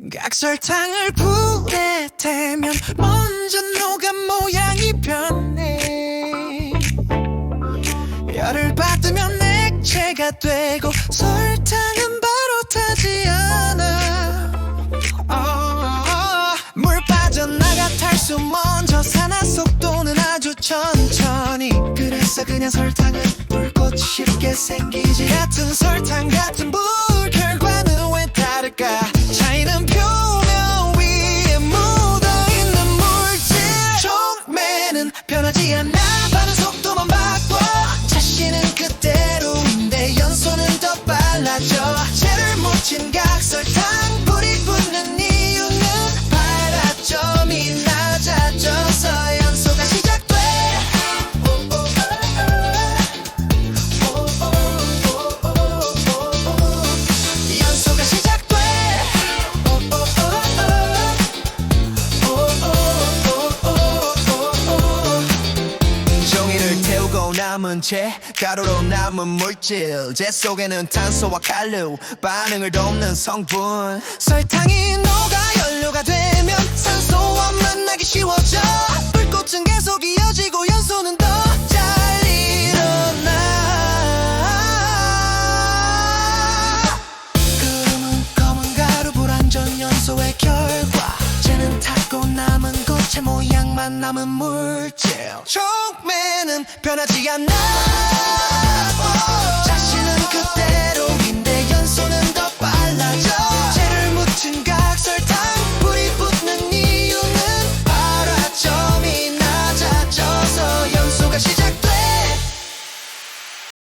각설탕을 불에 태면 먼저 녹아 모양이 변해. 열을 받으면 액체가 되고 설탕은 바로 타지 않아. 어, 물 빠져나가 탈수 먼저 산화 속도는 아주 천천히. 그래서 그냥 설탕은 불꽃이 쉽게 생기지. 같은 설탕 같은 불 변하지 않아. 반응 속도만 바꿔. 자신은 그대로인데 연소는 더 빨라져. 채를 묻힌 각설탕 남은 채 가루로 남은 물질 제 속에는 탄소와 칼륨 반응을 돕는 성분. 설탕이 녹아 연료가 되면 산소와 만나기 쉬워져. 불꽃은 계속 이어지고 연소는 더 잘 일어나. 구름은 검은 가루 불안전 연소의 결과. 쟤는 탔고 남은 고체 모양만 남은 물질. 촉매는 변하지 않아